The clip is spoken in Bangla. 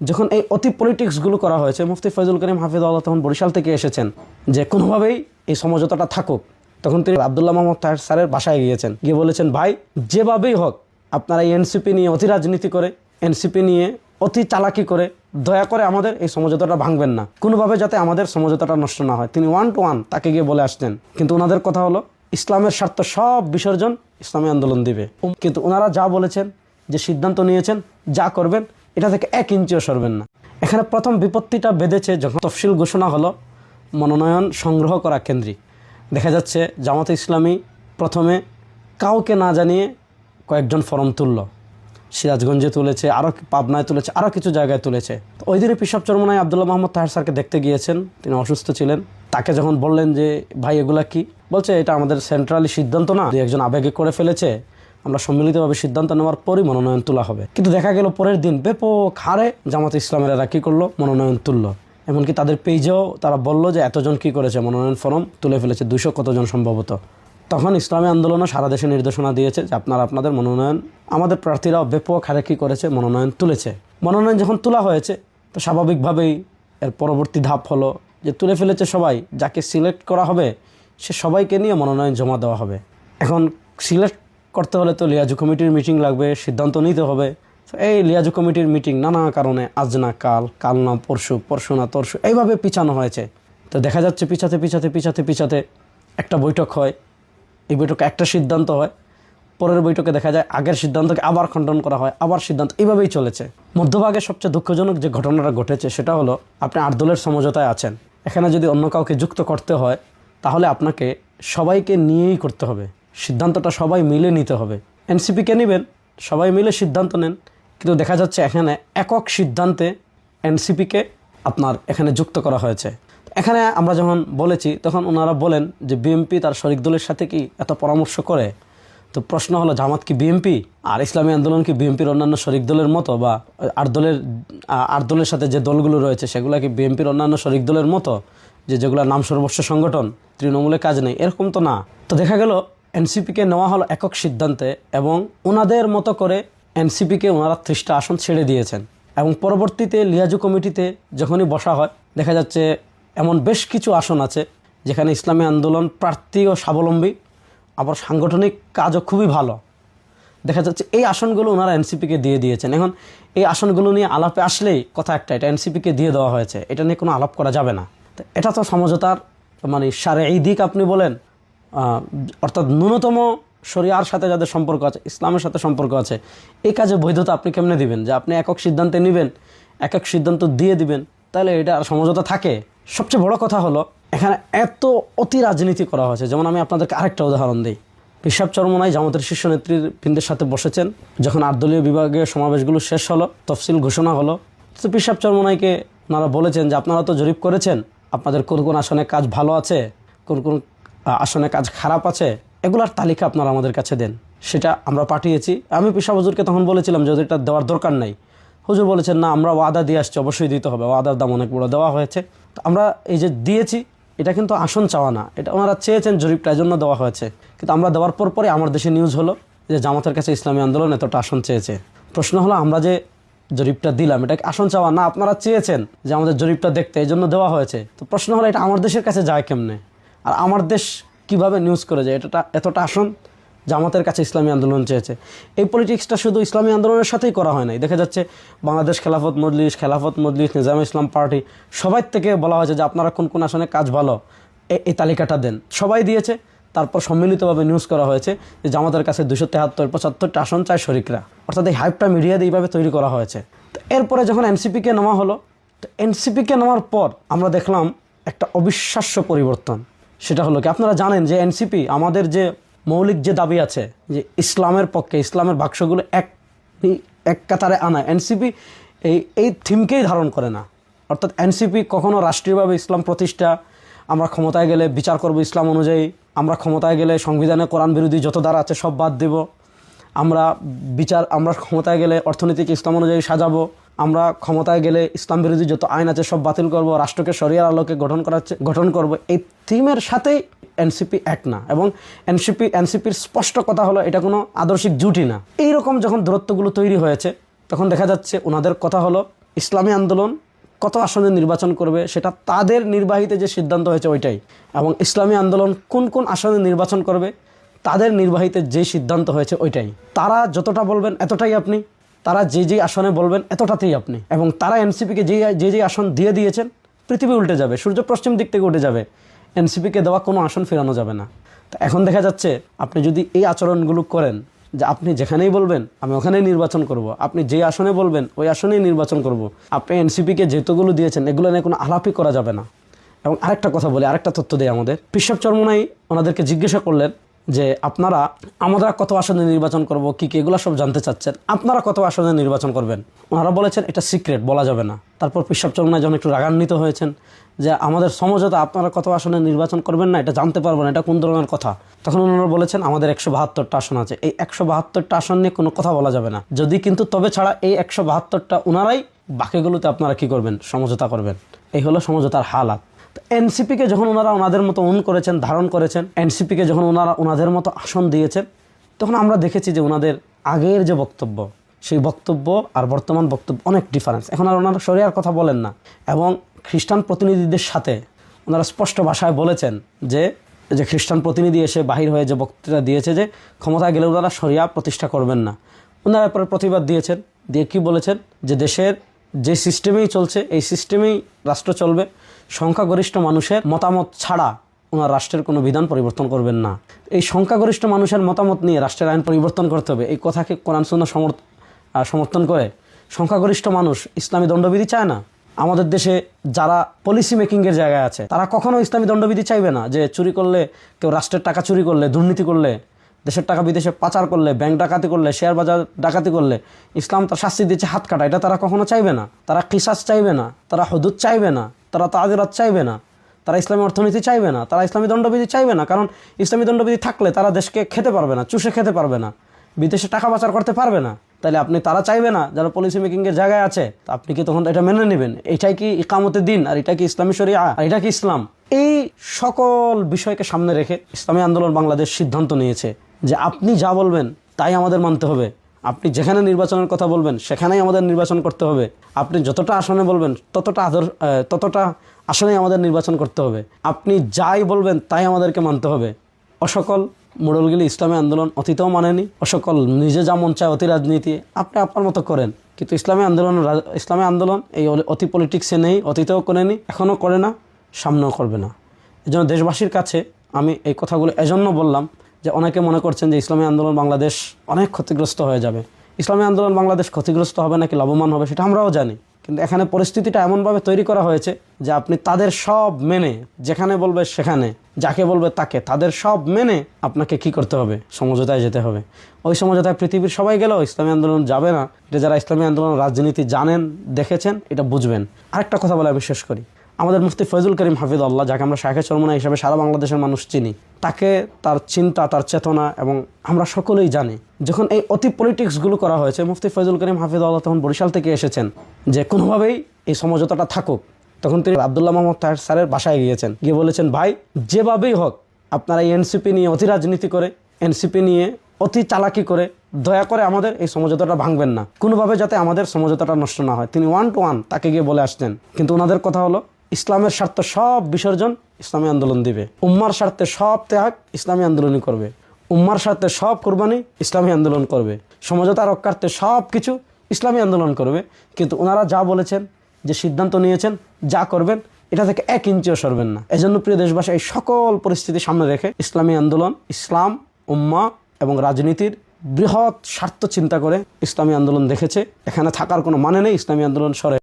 যখন এই অতি পলিটিক্সগুলো করা হয়েছে, মুফতি ফয়জুল করিম হাফিজ আল্লাহ তখন বরিশাল থেকে এসেছেন যে কোনোভাবেই এই সমঝোতাটা থাকুক। তখন তিনি আবদুল্লাহ মোহাম্মদ তাহের স্যারের বাসায় গিয়েছেন। গিয়ে বলেছেন, ভাই, যেভাবেই হোক, আপনারা এই এনসিপি নিয়ে অতি রাজনীতি করে, এনসিপি নিয়ে অতি চালাকি করে, দয়া করে আমাদের এই সমঝোতাটা ভাঙবেন না। কোনোভাবে যাতে আমাদের সমঝোতাটা নষ্ট না হয়। তিনি ওয়ান টু ওয়ান তাকে গিয়ে বলে আসতেন। কিন্তু ওনাদের কথা হলো, ইসলামের স্বার্থ সব বিসর্জন ইসলামী আন্দোলন দিবে। কিন্তু ওনারা যা বলেছেন, যে সিদ্ধান্ত নিয়েছেন, যা করবেন এটা থেকে এক ইঞ্চিও সরবেন না। এখানে প্রথম বিপত্তিটা বেঁধেছে যখন তফসিল ঘোষণা হলো মনোনয়ন সংগ্রহ করা কেন্দ্রিক দেখা যাচ্ছে জামাতে ইসলামী প্রথমে কাউকে না জানিয়ে কয়েকজন ফরম তুলল। সিরাজগঞ্জে তুলেছে আরও পাবনায় তুলেছে আরও কিছু জায়গায় তুলেছে। তো ওই দিনে পিসাব চরমনায় আবদুল্লাহ মোহাম্মদ তাহের স্যারকে দেখতে গিয়েছেন, তিনি অসুস্থ ছিলেন। তাকে যখন বললেন যে, ভাই, এগুলা কি? বলছে, এটা আমাদের সেন্ট্রালি সিদ্ধান্ত না। যে একজন আবেগে করে ফেলেছে আমরা সম্মিলিতভাবে সিদ্ধান্ত নেওয়ার পরই মনোনয়ন তোলা হবে। কিন্তু দেখা গেল পরের দিন ব্যাপক হারে জামাত ইসলামের এরা কী করল, মনোনয়ন তুললো। এমনকি তাদের পেজেও তারা বলল যে, এতজন কি করেছে? মনোনয়ন ফর্ম তুলে ফেলেছে দুশো কতজন সম্ভবত। তখন ইসলামী আন্দোলনও সারা দেশে নির্দেশনা দিয়েছে যে, আপনারা আপনাদের মনোনয়ন, আমাদের প্রার্থীরাও ব্যাপক হারে কী করেছে, মনোনয়ন তুলেছে। মনোনয়ন যখন তোলা হয়েছে, তো স্বাভাবিকভাবেই এর পরবর্তী ধাপ হলো যে, তুলে ফেলেছে সবাই, যাকে সিলেক্ট করা হবে, সে সবাইকে নিয়ে মনোনয়ন জমা দেওয়া হবে। এখন সিলেক্ট করতে হলে তো লিয়াজু কমিটির মিটিং লাগবে, সিদ্ধান্ত নিতে হবে। এই লিয়াজু কমিটির মিটিং নানা কারণে, আজ না কাল কাল না পরশু পরশু না তরশু, এইভাবে পিছানো হয়েছে। তো দেখা যাচ্ছে পিছাতে পিছাতে পিছাতে পিছাতে একটা বৈঠক হয়। এই বৈঠকে একটা সিদ্ধান্ত হয়। পরের বৈঠকে দেখা যায় আগের সিদ্ধান্তকে আবার খণ্ডন করা হয়, আবার সিদ্ধান্ত। এইভাবেই চলেছে। মধ্যভাগে সবচেয়ে দুঃখজনক যে ঘটনাটা ঘটেছে, সেটা হলো আপনি আট দলের সমঝোতায় আছেন। এখানে যদি অন্য কাউকে যুক্ত করতে হয়, তাহলে আপনাকে সবাইকে নিয়েই করতে হবে। সিদ্ধান্তটা সবাই মিলে নিতে হবে। এনসিপিকে নেবেন? সবাই মিলে সিদ্ধান্ত নেন। কিন্তু দেখা যাচ্ছে এখানে একক সিদ্ধান্তে এনসিপিকে আপনার এখানে যুক্ত করা হয়েছে। এখানে আমরা যখন বলেছি, তখন ওনারা বলেন যে বিএমপি তার শরিক দলের সাথে কি এত পরামর্শ করে? তো প্রশ্ন হলো, জামাত কি বিএমপি? আর ইসলামী আন্দোলন কি বিএমপির অন্যান্য শরিক দলের মতো? বা আট দলের আ- আট দলের সাথে যে দলগুলো রয়েছে, সেগুলো কি বিএমপির অন্যান্য শরিক দলের মতো? যে যেগুলো নাম সর্বস্ব সংগঠন, তৃণমূলে কাজ নেই, এরকম তো না। তো দেখা গেল এনসিপিকে নেওয়া হলো একক সিদ্ধান্তে এবং ওনাদের মতো করে এনসিপিকে ওনারা ত্রিশটা আসন ছেড়ে দিয়েছেন। এবং পরবর্তীতে লিয়াজু কমিটিতে যখনই বসা হয়, দেখা যাচ্ছে এমন বেশ কিছু আসন আছে যেখানে ইসলামী আন্দোলন প্রার্থী ও স্বাবলম্বী, আবার সাংগঠনিক কাজও খুবই ভালো। দেখা যাচ্ছে এই আসনগুলো ওনারা এনসিপিকে দিয়ে দিয়েছেন। এখন এই আসনগুলো নিয়ে আলাপে আসলেই কথা একটা, এটা এনসিপিকে দিয়ে দেওয়া হয়েছে, এটা নিয়ে কোনো আলাপ করা যাবে না। এটা তো সমঝোতার মানে সারে এই দিক আপনি বলেন অর্থাৎ ন্যূনতম শরিয়ার সাথে যাদের সম্পর্ক আছে, ইসলামের সাথে সম্পর্ক আছে, এই কাজে বৈধতা আপনি কেমনে দিবেন? যে আপনি একক সিদ্ধান্তে নেবেন, একক সিদ্ধান্ত দিয়ে দিবেন, তাহলে এটা সমঝোতা থাকে? সবচেয়ে বড় কথা হলো, এখানে এত অতি রাজনীতি করা হয়েছে। যেমন আমি আপনাদেরকে আরেকটা উদাহরণ দিই। পেশাব চরমনায় জামাতের শীর্ষ নেতৃবৃন্দের সাথে বসেছেন। যখন আটদলীয় বিভাগীয় সমাবেশগুলো শেষ হলো, তফসিল ঘোষণা হলো। তো পেশাব চরমনাইকে ওনারা বলেছেন যে, আপনারা তো জরিপ করেছেন, আপনাদের কোন কোন আসনে কাজ ভালো আছে? কোন কোন আসনে কাজ খারাপ আছে, এগুলার তালিকা আপনারা আমাদের কাছে দেন। সেটা আমরা পাঠিয়েছি। আমি পেশা হুজুরকে তখন বলেছিলাম যে এটা দেওয়ার দরকার নাই। হুজুর বলেছেন, না, আমরা ওয়াদা দিয়ে আসছি, অবশ্যই দিতে হবে। ওয়াদার দাম অনেক বড় দেওয়া হয়েছে। তো আমরা এই যে দিয়েছি, এটা কিন্তু আসন চাওয়া না। এটা ওনারা চেয়েছেন জরিপটা এই জন্য দেওয়া হয়েছে। কিন্তু আমরা দেওয়ার পর পরে আমার দেশে নিউজ হলো যে জামাতের কাছে ইসলামী আন্দোলন এতটা আসন চেয়েছে। প্রশ্ন হলো, আমরা যে জরিপটা দিলাম, এটা আসন চাওয়া না? আপনারা চেয়েছেন যে আমাদের জরিপটা দেখতে, এই জন্য দেওয়া হয়েছে। তো প্রশ্ন হলো, এটা আমার দেশের কাছে যায় কেমনে? আর আমার দেশ কীভাবে নিউজ করে যায়? এটা এতটা আসন জামাতের কাছে ইসলামী আন্দোলন চেয়েছে। এই পলিটিক্সটা শুধু ইসলামী আন্দোলনের সাথেই করা হয় নাই। দেখা যাচ্ছে বাংলাদেশ খেলাফত মজলিস খেলাফত মজলিস, নিজাম ইসলাম পার্টি, সবাই থেকে বলা হয়েছে যে আপনারা কোন কোন আসনে কাজ ভালো এই তালিকাটা দেন। সবাই দিয়েছে, তারপর সম্মিলিতভাবে নিউজ করা হয়েছে যে জামাতের কাছে দুশো তেহাত্তর, পঁচাত্তরটা আসন চায় শরিকরা। অর্থাৎ এই হাইপটা মিডিয়াতে এইভাবে তৈরি করা হয়েছে। তো এরপরে যখন এনসিপিকে নেওয়া হলো, তো এনসিপিকে নেওয়ার পর আমরা দেখলাম একটা অবিশ্বাস্য পরিবর্তন। সেটা হলো কি, আপনারা জানেন যে এনসিপি আমাদের যে মৌলিক যে দাবি আছে যে ইসলামের পক্ষে ইসলামের বাক্সগুলো এক এক কাতারে আনা এনসিপি এই এই থিমকেই ধারণ করে না। অর্থাৎ এনসিপি কখনো রাষ্ট্রীয়ভাবে ইসলাম প্রতিষ্ঠা, আমরা ক্ষমতায় গেলে বিচার করব ইসলাম অনুযায়ী, আমরা ক্ষমতায় গেলে সংবিধানে কোরআন বিরোধী যত দ্বারা আছে সব বাদ দেব। আমরা বিচার, আমরা ক্ষমতায় গেলে অর্থনীতিকে ইসলাম অনুযায়ী সাজাবো, আমরা ক্ষমতায় গেলে ইসলাম বিরোধী যত আইন আছে সব বাতিল করব, রাষ্ট্রকে শরিয়ার আলোকে গঠন করার গঠন করব, এই থিমের সাথেই এনসিপি এক না। এবং এনসিপি এনসিপির স্পষ্ট কথা হলো এটা কোনো আদর্শিক জুটি না। এইরকম যখন দূরত্বগুলো তৈরি হয়েছে, তখন দেখা যাচ্ছে ওনাদের কথা হলো, ইসলামী আন্দোলন কত আসনে নির্বাচন করবে সেটা তাদের নির্বাহীতে যে সিদ্ধান্ত হয়েছে ওইটাই। এবং ইসলামী আন্দোলন কোন কোন আসনে নির্বাচন করবে তাদের নির্বাহীতে যে সিদ্ধান্ত হয়েছে ওইটাই। তারা যতটা বলবেন এতটাই আপনি, তারা যে যে আসনে বলবেন এতটাতেই আপনি। এবং তারা এনসিপিকে যে যে যে আসন দিয়ে দিয়েছেন, পৃথিবী উল্টে যাবে, সূর্য পশ্চিম দিক থেকে উঠে যাবে। এনসিপিকে দেওয়া কোনো আসন ফেরানো যাবে না। তো এখন দেখা যাচ্ছে, আপনি যদি এই আচরণগুলো করেন, যে আপনি যেখানেই বলবেন, আমি ওখানেই নির্বাচন করব। আপনি যে আসনে বলবেন, ওই আসনেই নির্বাচন করব। আপনি এনসিপিকে যেহেতুগুলো দিয়েছেন, এগুলো নিয়ে কোনো আলাপই করা যাবে না। এবং আরেকটা কথা বলি, আরেকটা তথ্য দেয় আমাদের। পিসব চর্মনাই ওনাদেরকে জিজ্ঞাসা করলেন যে আপনারা আমরা কত আসনে নির্বাচন করব, কি কি এগুলো সব জানতে চাচ্ছেন। আপনারা কত আসনে নির্বাচন করবেন? ওনারা বলেছেন, এটা সিক্রেট, বলা যাবে না। তারপর পিসব চর্মনায় যখন একটু রাগান্বিত হয়েছেন, যে আমাদের সমঝোতা, আপনারা কত আসনে নির্বাচন করবেন না? এটা জানতে পারবেন না, এটা কোন ধরনের কথা? তখন ওনারা বলেছেন, আমাদের একশো বাহাত্তরটা আসন আছে। এই একশো বাহাত্তরটা আসন নিয়ে কোনো কথা বলা যাবে না। যদি কিন্তু, তবে ছাড়া এই একশো বাহাত্তরটা ওনারাই বাকিগুলোতে আপনারা কি করবেন? সমঝোতা করবেন। এই হলো সমঝোতার হালাত। এনসিপিকে যখন ওনারা ওনাদের মতো উন করেছেন, ধারণ করেছেন, এনসিপিকে যখন ওনারা ওনাদের মতো আসন দিয়েছেন, তখন আমরা দেখেছি যে ওনাদের আগের যে বক্তব্য, সেই বক্তব্য আর বর্তমান বক্তব্য অনেক ডিফারেন্স এখন আর ওনারা শরিয়ার কথা বলেন না। এবং খ্রিস্টান প্রতিনিধিদের সাথে ওনারা স্পষ্ট ভাষায় বলেছেন যে যে খ্রিস্টান প্রতিনিধি এসে বাহির হয়ে যে বক্তৃতা দিয়েছে যে, ক্ষমতায় গেলে ওনারা সরিয়া প্রতিষ্ঠা করবেন না। ওনারা এরপরে প্রতিবাদ দিয়েছেন। দিয়ে কি বলেছেন? যে দেশের যে সিস্টেমেই চলছে, এই সিস্টেমেই রাষ্ট্র চলবে, সংখ্যাগরিষ্ঠ মানুষের মতামত ছাড়া ওনার রাষ্ট্রের কোনো বিধান পরিবর্তন করবেন না। এই সংখ্যাগরিষ্ঠ মানুষের মতামত নিয়ে রাষ্ট্রের আইন পরিবর্তন করতে হবে। এই কথাকে কোরআন সমর্থ সমর্থন করে সংখ্যাগরিষ্ঠ মানুষ ইসলামী দণ্ডবিধি চায় না? আমাদের দেশে যারা পলিসি মেকিংয়ের জায়গায় আছে, তারা কখনো ইসলামী দণ্ডবিধি চাইবে না যে চুরি করলে, কেউ রাষ্ট্রের টাকা চুরি করলে, দুর্নীতি করলে দেশের টাকা বিদেশে পাচার করলে ব্যাংক ডাকাতি করলে শেয়ার বাজার ডাকাতি করলে, ইসলাম তার শাস্তি দিচ্ছে হাত কাটা। এটা তারা কখনো চাইবে না। তারা কিসাস চাইবে না। তারা হদুদ চাইবে না। তারা তাজরাত চাইবে না। তারা ইসলামী অর্থনীতি চাইবে না। তারা ইসলামী দণ্ডবিধি চাইবে না। কারণ ইসলামী দণ্ডবিধি থাকলে তারা দেশকে খেতে পারবে না, চুষে খেতে পারবে না। বিদেশে টাকা পাচার করতে পারবে না। তাহলে আপনি তারা চাইবে না যারা পলিসি মেকিংয়ের জায়গায় আছে? আপনি কি তখন এটা মেনে নেবেন? এটাই কি ইকামতের দিন? আর এটা কি ইসলামী শরিয়া? আর এটা কি ইসলাম? এই সকল বিষয়কে সামনে রেখে ইসলামী আন্দোলন বাংলাদেশ সিদ্ধান্ত নিয়েছে। যে আপনি যা বলবেন, তাই আমাদের মানতে হবে। আপনি যেখানে নির্বাচনের কথা বলবেন, সেখানেই আমাদের নির্বাচন করতে হবে। আপনি যতটা আসনে বলবেন, ততটা আদর ততটা আসনেই আমাদের নির্বাচন করতে হবে। আপনি যাই বলবেন, তাই আমাদেরকে মানতে হবে। অসকল মোড়লগুলি ইসলামী আন্দোলন অতীতেও মানেনি, অসকল নিজে যা মন চায় অতি রাজনীতি, আপনি আপনার মতো করেন। কিন্তু ইসলামী আন্দোলন ইসলামী আন্দোলন এই অতি পলিটিক্সে নেই, অতীতেও করেনি, এখনও করে না, সামনেও করবে না। এজন্য দেশবাসীর কাছে আমি এই কথাগুলো এজন্য বললাম যে অনেকে মনে করছেন যে ইসলামী আন্দোলন বাংলাদেশ অনেক ক্ষতিগ্রস্ত হয়ে যাবে। ইসলামী আন্দোলন বাংলাদেশ ক্ষতিগ্রস্ত হবে নাকি লাভবান হবে সেটা আমরাও জানি। কিন্তু এখানে পরিস্থিতিটা এমনভাবে তৈরি করা হয়েছে যে আপনি তাদের সব মেনে, যেখানে বলবে সেখানে, যাকে বলবে তাকে, তাদের সব মেনে আপনাকে কি করতে হবে? সমঝোতায় যেতে হবে। ওই সমঝোতায় পৃথিবীর সবাই গেলেও ইসলামী আন্দোলন যাবে না। এটা যারা ইসলামী আন্দোলন রাজনীতি জানেন, দেখেছেন, এটা বুঝবেন। আরেকটা কথা বলে আমি শেষ করি। আমাদের মুফতি ফয়জুল করিম হাফিজ আল্লাহ যাকে আমরা শাখে চরমনা হিসাবে সারা বাংলাদেশের মানুষ চিনি, তাকে তার চিন্তা, তার চেতনা এবং আমরা সকলেই জানি, যখন এই অতি পলিটিক্সগুলো করা হয়েছে, মুফতি ফয়জুল করিম হাফিজ আল্লাহ তখন বরিশাল থেকে এসেছেন, যে কোনোভাবেই এই সমঝোতাটা থাকুক। তখন তিনি আবদুল্লাহ মোহাম্মদ তাহের স্যারের বাসায় গিয়েছেন, গিয়ে বলেছেন, ভাই, যেভাবেই হোক, আপনারা এনসিপি নিয়ে অতি রাজনীতি করে এনসিপি নিয়ে অতি চালাকি করে, দয়া করে আমাদের এই সমঝোতাটা ভাঙবেন না। কোনোভাবে যাতে আমাদের সমঝোতাটা নষ্ট না হয়। তিনি ওয়ান টু ওয়ান তাকে গিয়ে বলে আসতেন। কিন্তু ওনাদের কথা হলো ইসলামের স্বার্থ সব বিসর্জন ইসলামী আন্দোলন দিবে। উম্মার স্বার্থে সব ত্যাগ ইসলামী আন্দোলনই করবে। উম্মার স্বার্থে সব কোরবানি ইসলামী আন্দোলন করবে। সমঝোতা রক্ষার্থে সব কিছু ইসলামী আন্দোলন করবে। কিন্তু ওনারা যা বলেছেন, যে সিদ্ধান্ত নিয়েছেন, যা করবেন, এটা থেকে এক ইঞ্চিও সরবেন না। এজন্য প্রিয় দেশবাসী, এই সকল পরিস্থিতি সামনে রেখে ইসলামী আন্দোলন, ইসলাম, উম্মা এবং রাজনীতির বৃহৎ স্বার্থ চিন্তা করে ইসলামী আন্দোলন দেখেছে। এখানে থাকার কোনো মানে নেই, ইসলামী আন্দোলন সরে।